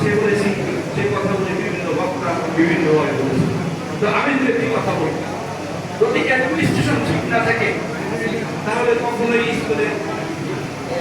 পিছিয়ে বলেছি, সেই কথাগুলি বিভিন্ন বক্তা বিভিন্নভাবে বলেছে। তো আমি যদি একটি কথা বলি, যদি অ্যাডমিনিস্ট্রেশন ঠিক না থাকে, তাহলে কখনোই স্কুলে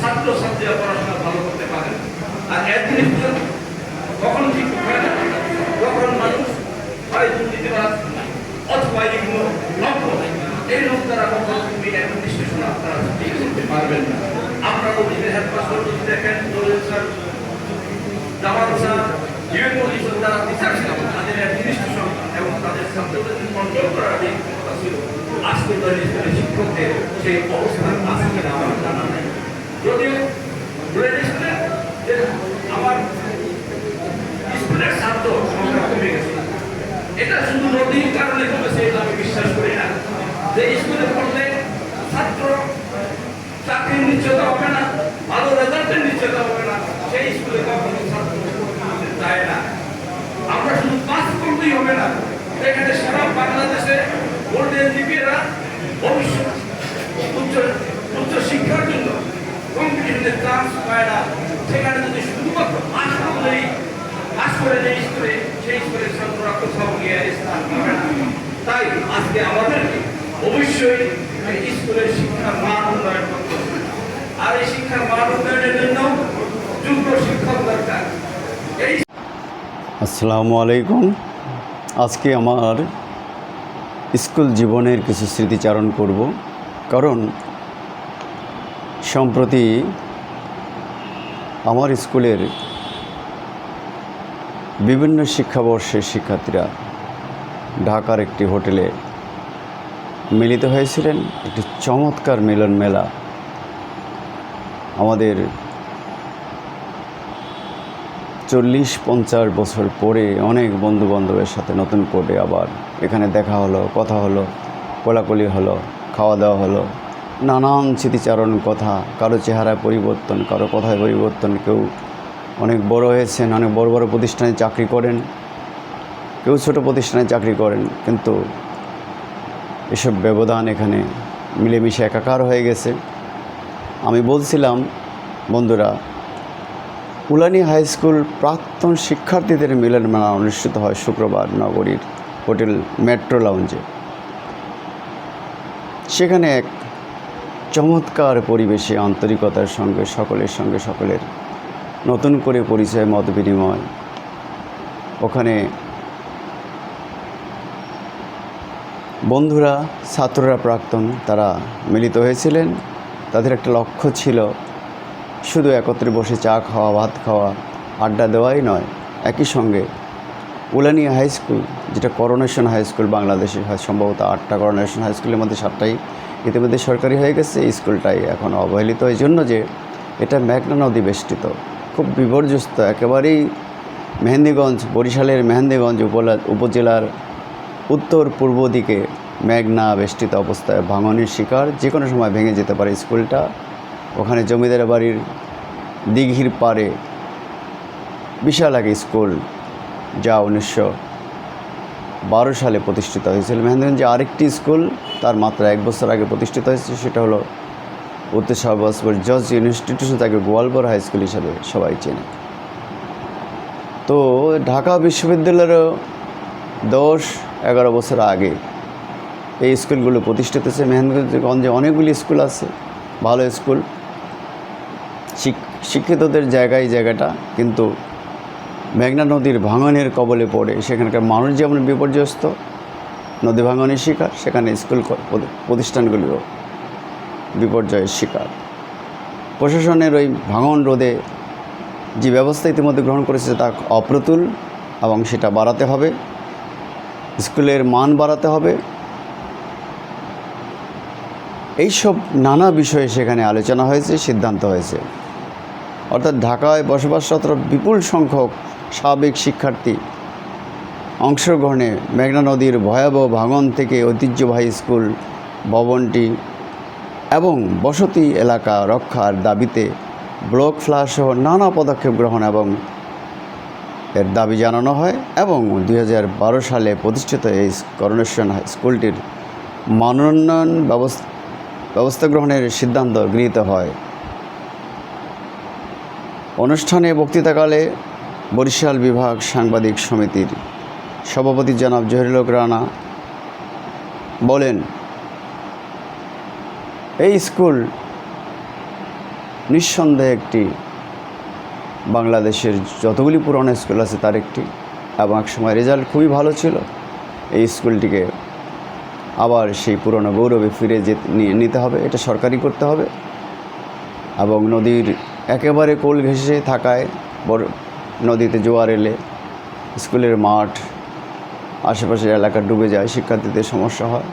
ছাত্র ছাত্রীরা পড়াশোনা ভালো করতে পারে আর অ্যাডমিনিস্ট্রেশন কখন ঠিক হয় না। যখন মানুষ হয় দুর্নীতিবাদ অথবা এগুলো লক্ষ্য এই লোক দ্বারা কখনো তুমি অ্যাডমিনিস্ট্রেশন আপনারা ঠিক করতে পারবেন না। আপনারা যদি হেডমাস্টার যদি দেখেন স্যার জামাল স্যার বিভিন্ন কিছু যারা টিচার ছিল তাদের অ্যাডমিনিস্ট্রেশন এবং তাদের ছাত্রদের কন্ট্রোল করার যে ক্ষমতা ছিল, আজকে স্কুলের শিক্ষকদের সেই অবস্থা আছে কিনা আমার জানা নাই। যদিও আমার স্কুলের ছাত্র সংখ্যা কমে গেছে, এটা শুধু নদীর কারণে কমেছে আমি বিশ্বাস করি না। যে স্কুলে পড়লে ছাত্র চাকরির নিশ্চয়তা হবে না, ভালো রেজাল্টের নিশ্চয়তা হবে না, সেই স্কুলে কখনো ছাত্র চায় না। আমরা শুধু পাস করলেই হবে না। এখানে সারা বাংলাদেশে গোল্ডেন লিপিরা ভবিষ্যৎ উচ্চ উচ্চ জন্য কম্পিটিশনের চান্স পায় না। সেখানে যদি শুধুমাত্র পাস করলেই পাস করে যে স্কুলে সেই স্কুলের ছাত্ররা কোথাও গিয়ে স্থান পাবে না। তাই আজকে আমাদেরকে অবশ্যই স্কুলের শিক্ষার মান উন্নয়ন করতে হবে। আর এই শিক্ষার মান উন্নয়নের জন্য যোগ্য শিক্ষক দরকার এই আসসালামু আলাইকুম। আজকে আমার স্কুল জীবনের কিছু স্মৃতিচারণ করব। কারণ সম্প্রতি আমার স্কুলের বিভিন্ন শিক্ষাবর্ষের শিক্ষার্থীরা ঢাকার একটি হোটেলে মিলিত হয়েছিলেন। একটি চমৎকার মিলন মেলা আমাদের চল্লিশ, পঞ্চাশ বছর পরে অনেক বন্ধু বান্ধবের সাথে নতুন করে আবার এখানে দেখা হলো, কথা হলো, কোলাকুলি হলো, খাওয়া দাওয়া হলো। নানান স্মৃতিচারণ কথা, কারও চেহারা পরিবর্তন, কারও কথায় পরিবর্তন। কেউ অনেক বড় হয়েছেন, অনেক বড় বড় প্রতিষ্ঠানে চাকরি করেন। কেউ ছোট প্রতিষ্ঠানে চাকরি করেন, কিন্তু এসব ব্যবধান এখানে মিলেমিশে একাকার হয়ে গেছে। আমি বলছিলাম, বন্ধুরা উলানি হাই স্কুল প্রাক্তন শিক্ষার্থীদের মিলন মেলা অনুষ্ঠিত হয় শুক্রবার নগরীর হোটেল মেট্রো লাউঞ্জে। সেখানে এক চমৎকার পরিবেশে আন্তরিকতার সঙ্গে সকলের সঙ্গে সকলের নতুন করে পরিচয়, মত বিনিময়। ওখানে বন্ধুরা, ছাত্ররা প্রাক্তন, তারা মিলিত হয়েছিলেন। তাদের একটা লক্ষ্য ছিল শুধু একত্রে বসে চা খাওয়া, ভাত খাওয়া, আড্ডা দেওয়াই নয়, একই সঙ্গে উলানিয়া হাই স্কুল, যেটা করোনেশন হাই স্কুল বাংলাদেশে হয়, সম্ভবত আটটা করোনেশন হাই স্কুলের মধ্যে সাতটাই ইতিমধ্যে সরকারি হয়ে গেছে। স্কুলটাই এখন অবহেলিত। এই জন্য যে এটা মেঘনা নদী বেষ্টিত, খুব বিপর্যস্ত, একেবারেই মেহেন্দিগঞ্জ, বরিশালের মেহেন্দিগঞ্জ উপজেলার উত্তর পূর্ব দিকে মেঘনা বেষ্টিত অবস্থায় ভাঙনের শিকার যে কোনো সময় ভেঙে যেতে পারে স্কুলটা। ওখানে জমিদার বাড়ির দিঘির পাড়ে বিশাল এক স্কুল, যা উনিশশো বারো সালে প্রতিষ্ঠিত হয়েছিল। মেহেন্দ্রগঞ্জে আরেকটি স্কুল, তার মাত্র এক বছর আগে প্রতিষ্ঠিত হয়েছে, সেটা হলো উত্তর শাহবাজপুর জজ ইনস্টিটিউশন, তাকে গোয়ালপাড়া হাই স্কুল হিসাবে সবাই চেনে। তো ঢাকা বিশ্ববিদ্যালয়েরও দশ, এগারো বছর আগে এই স্কুলগুলো প্রতিষ্ঠিত হয়েছে। মেহেন্দ্রগঞ্জে অনেকগুলি স্কুল আছে, ভালো স্কুল। শিক্ষিতদের জায়গায় জায়গাটা, কিন্তু মেঘনা নদীর ভাঙনের কবলে পড়ে, সেখানকার মানুষ যেমন বিপর্যস্ত, নদী ভাঙনের শিকার, সেখানে স্কুল প্রতিষ্ঠানগুলিও বিপর্যয়ের শিকার। প্রশাসনের ওই ভাঙন রোধে যে ব্যবস্থা ইতিমধ্যে গ্রহণ করেছে তা অপ্রতুল এবং সেটা বাড়াতে হবে, স্কুলের মান বাড়াতে হবে। এইসব নানা বিষয়ে সেখানে আলোচনা হয়েছে, সিদ্ধান্ত হয়েছে। অর্থাৎ ঢাকায় বসবাসরত বিপুল সংখ্যক সাবেক শিক্ষার্থী অংশগ্রহণে মেঘনা নদীর ভয়াবহ ভাঙন থেকে ঐতিহ্যবাহী স্কুল, ভবনটি এবং বসতি এলাকা রক্ষার দাবিতে ব্লক ফ্লাশ সহ নানা পদক্ষেপ গ্রহণ এবং এর দাবি জানানো হয় এবং দু হাজার বারো সালে প্রতিষ্ঠিত এই করোনেশন স্কুলটির মানোন্নয়ন ব্যবস্থা ব্যবস্থা গ্রহণের সিদ্ধান্ত গৃহীত হয়। অনুষ্ঠানে বক্তৃতাকালে বরিশাল বিভাগ সাংবাদিক সমিতির সভাপতি জনাব জহিরুলক রানা বলেন, এই স্কুল নিঃসন্দেহে একটি বাংলাদেশের যতগুলি পুরনো স্কুল আছে তার একটি এবং এক সময় রেজাল্ট খুবই ভালো ছিল। এই স্কুলটিকে আবার সেই পুরনো গৌরবে ফিরে নিয়ে নিতে হবে, এটা সরকারি করতে হবে এবং নদীর একেবারে কোল ঘেঁষে থাকায় বড় নদীতে জোয়ার এলে স্কুলের মাঠ, আশেপাশের এলাকা ডুবে যায়, শিক্ষার্থীদের সমস্যা হয়।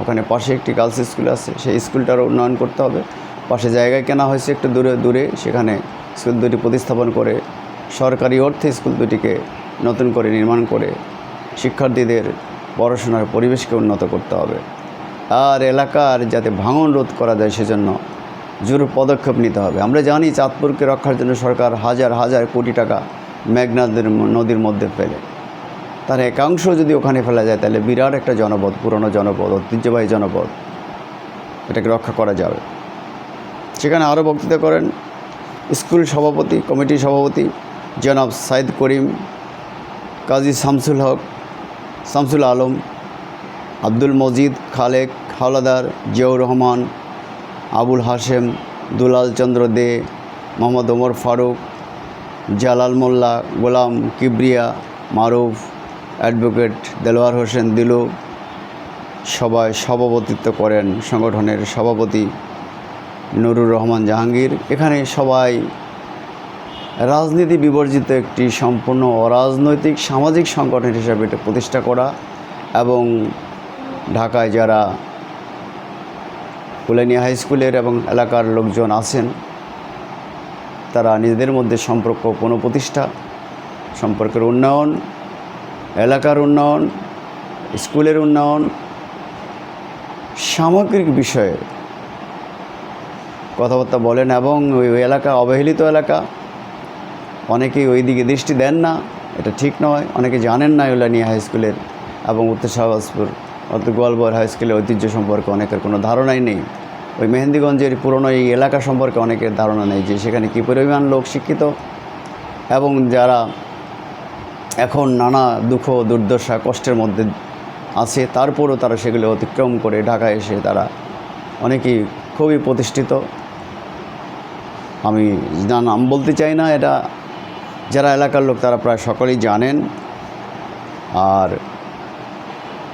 ওখানে পাশে একটি গার্লস স্কুল আছে, সেই স্কুলটারও উন্নয়ন করতে হবে। পাশে জায়গায় কেনা হয়েছে একটু দূরে দূরে। সেখানে স্কুল দুটি প্রতিস্থাপন করে সরকারি অর্থে স্কুল দুটিকে নতুন করে নির্মাণ করে শিক্ষার্থীদের পড়াশোনার পরিবেশকে উন্নত করতে হবে। আর এলাকার যাতে ভাঙন রোধ করা যায় সেজন্য জোর পদক্ষেপ নিতে হবে। আমরা জানি চাঁদপুরকে রক্ষার জন্য সরকার হাজার হাজার কোটি টাকা মেঘনাদের নদীর মধ্যে ফেলে। তার একাংশ যদি ওখানে ফেলা যায়, তাহলে বিরাট একটা জনপদ, পুরনো জনপদ, ঐতিহ্যবাহী জনপদ, এটাকে রক্ষা করা যাবে। সেখানে আরও বক্তৃতা করেন স্কুল সভাপতি, কমিটির সভাপতি জনাব সাইদ করিম, কাজী শামসুল হক, শামসুল আলম, আব্দুল মজিদ খালেক, হাওলাদার জিয়াউর রহমান আবুল হাশেম, দুলাল চন্দ্র দে, মোহাম্মদ ওমর ফারুক, জালাল মোল্লা, গোলাম কিবরিয়া, মারুফ, অ্যাডভোকেট দেলোয়ার হোসেন দিলু সবাই সভাপতিত্ব করেন সংগঠনের সভাপতি নুরুর রহমান জাহাঙ্গীর। এখানে সবাই রাজনীতি বিবর্জিত একটি সম্পূর্ণ অরাজনৈতিক সামাজিক সংগঠন হিসাবে এটা প্রতিষ্ঠা করা এবং ঢাকায় যারা কুলানিয়া হাই স্কুলের এবং এলাকার লোকজন আছেন। তারা নিজেদের মধ্যে সম্পর্ক পুনঃপ্রতিষ্ঠা সম্পর্কের উন্নয়ন, এলাকার উন্নয়ন, স্কুলের উন্নয়ন, সামগ্রিক বিষয়ে কথাবার্তা বলেন এবং ওই ওই এলাকা অবহেলিত এলাকা। অনেকেই ওই দিকে দৃষ্টি দেন না, এটা ঠিক নয়। অনেকে জানেন না ইউলানিয়া হাই স্কুলের এবং উত্তর শাহবাজপুর অর্থাৎ গোয়ালবর হাই স্কুলের ঐতিহ্য সম্পর্কে অনেকের কোনো ধারণাই নেই। ওই মেহেন্দিগঞ্জের পুরনো এই এলাকা সম্পর্কে অনেকের ধারণা নেই যে সেখানে কী পরিমাণ লোক শিক্ষিত এবং যারা এখন নানা দুঃখ, দুর্দশা, কষ্টের মধ্যে আছে, তারপরও তারা সেগুলো অতিক্রম করে ঢাকায় এসে তারা অনেকেই খুবই প্রতিষ্ঠিত। আমি না, নাম বলতে চাই না, এটা যারা এলাকার লোক তারা প্রায় সকলেই জানেন। আর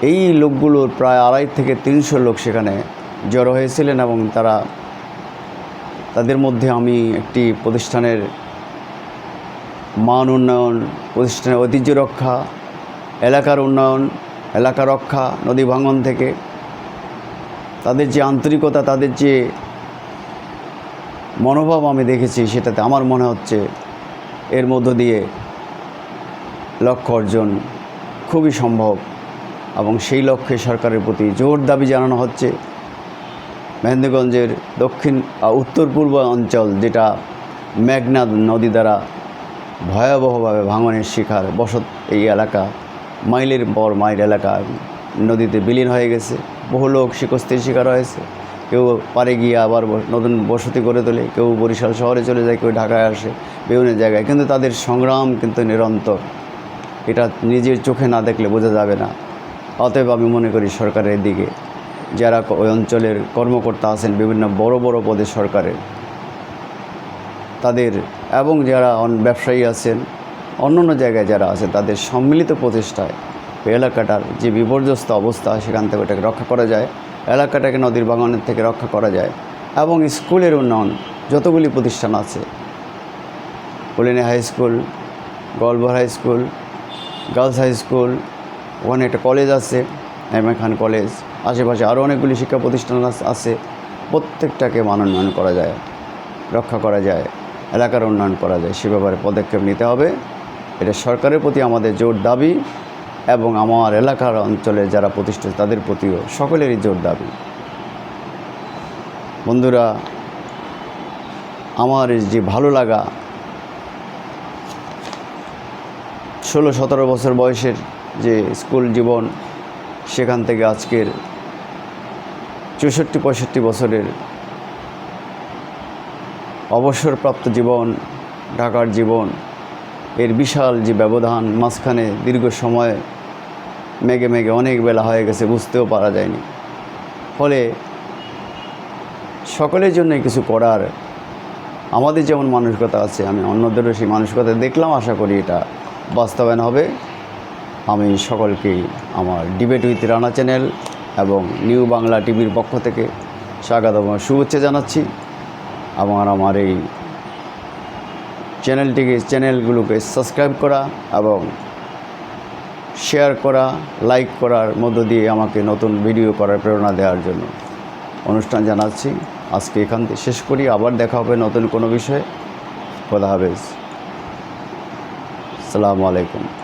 এই লোকগুলোর প্রায় আড়াই থেকে তিনশো লোক সেখানে জড়ো হয়েছিলেন এবং তারা, তাদের মধ্যে আমি একটি প্রতিষ্ঠানের মান উন্নয়ন, প্রতিষ্ঠানের ঐতিহ্য রক্ষা, এলাকার উন্নয়ন, এলাকা রক্ষা, নদী ভাঙন থেকে, তাদের যে আন্তরিকতা, তাদের যে মনোভাব আমি দেখেছি সেটাতে আমার মনে হচ্ছে এর মধ্য দিয়ে লক্ষ্য অর্জন খুবই সম্ভব। এবং সেই লক্ষ্যে সরকারের প্রতি জোর দাবি জানানো হচ্ছে। মেহেন্দ্রগঞ্জের দক্ষিণ উত্তর পূর্ব অঞ্চল, যেটা মেঘনা নদী দ্বারা ভয়াবহভাবে ভাঙনের শিকার বসত এই এলাকা, মাইলের পর মাইল এলাকা নদীতে বিলীন হয়ে গেছে। বহু লোক শিকস্তির শিকার হয়েছে। কেউ পারে গিয়ে আবার নতুন বসতি করে তোলে, কেউ বরিশাল শহরে চলে যায়, কেউ ঢাকায় আসে, বিভিন্ন জায়গায়। কিন্তু তাদের সংগ্রাম কিন্তু নিরন্তর। এটা নিজের চোখে না দেখলে বোঝা যাবে না। অতএব আমি মনে করি সরকারের দিকে, যারা ওই অঞ্চলের কর্মকর্তা আছেন, বিভিন্ন বড় বড় পদে সরকারের, তাদের এবং যারা ব্যবসায়ী আছেন অন্যান্য জায়গায় যারা আছে তাদের সম্মিলিত প্রচেষ্টায় এলাকাটার যে বিপর্যস্ত অবস্থা, সেখান থেকে ওটাকে রক্ষা করা যায়, এলাকাটাকে নদীর বাগানের থেকে রক্ষা করা যায় এবং স্কুলের উন্নয়ন, যতগুলি প্রতিষ্ঠান আছে কলিনী high school, গলবর high school, girls high school ওখানে একটা কলেজ আছে, এম খান কলেজ আশেপাশে আরও অনেকগুলি শিক্ষা প্রতিষ্ঠান আছে। প্রত্যেকটাকে মানোন্নয়ন করা যায়, রক্ষা করা যায়, এলাকার উন্নয়ন করা যায়। সে ব্যাপারে পদক্ষেপ নিতে হবে। এটা সরকারের প্রতি আমাদের জোর দাবি এবং আমার এলাকার অঞ্চলে যারা প্রতিষ্ঠিত, তাদের প্রতিও সকলেরই জোর দাবি। বন্ধুরা, আমার যে ভালো লাগা ষোলো সতেরো বছর বয়সের যে স্কুল জীবন, সেখান থেকে আজকের চৌষট্টি পঁয়ষট্টি বছরের অবসরপ্রাপ্ত জীবন, ঢাকার জীবন, এর বিশাল যে ব্যবধান, মাঝখানে দীর্ঘ সময় মেঘে মেঘে অনেক বেলা হয়ে গেছে, বুঝতেও পারা যায়নি। ফলে সকলের জন্য কিছু করার আমাদের যেমন মানসিকতা আছে, আমি অন্যদেরও সেই মানসিকতা দেখলাম, আশা করি এটা বাস্তবায়ন হবে। আমি সকলকে আমার ডিবেট উইথ রানা চ্যানেল এবং নিউ বাংলা টিভির পক্ষ থেকে স্বাগত এবং শুভেচ্ছা জানাচ্ছি। আমার আমার এই চ্যানেলটিকে, চ্যানেলগুলোকে সাবস্ক্রাইব করা এবং শেয়ার করা লাইক করার মধ্য দিয়ে আমাকে নতুন ভিডিও করার প্রেরণা দেওয়ার জন্য অনুষ্ঠান জানাচ্ছি। আজকে এখান থেকে শেষ করি। আবার দেখা হবে নতুন কোনো বিষয়ে। খোদা হাফেজ। সালামু আলাইকুম।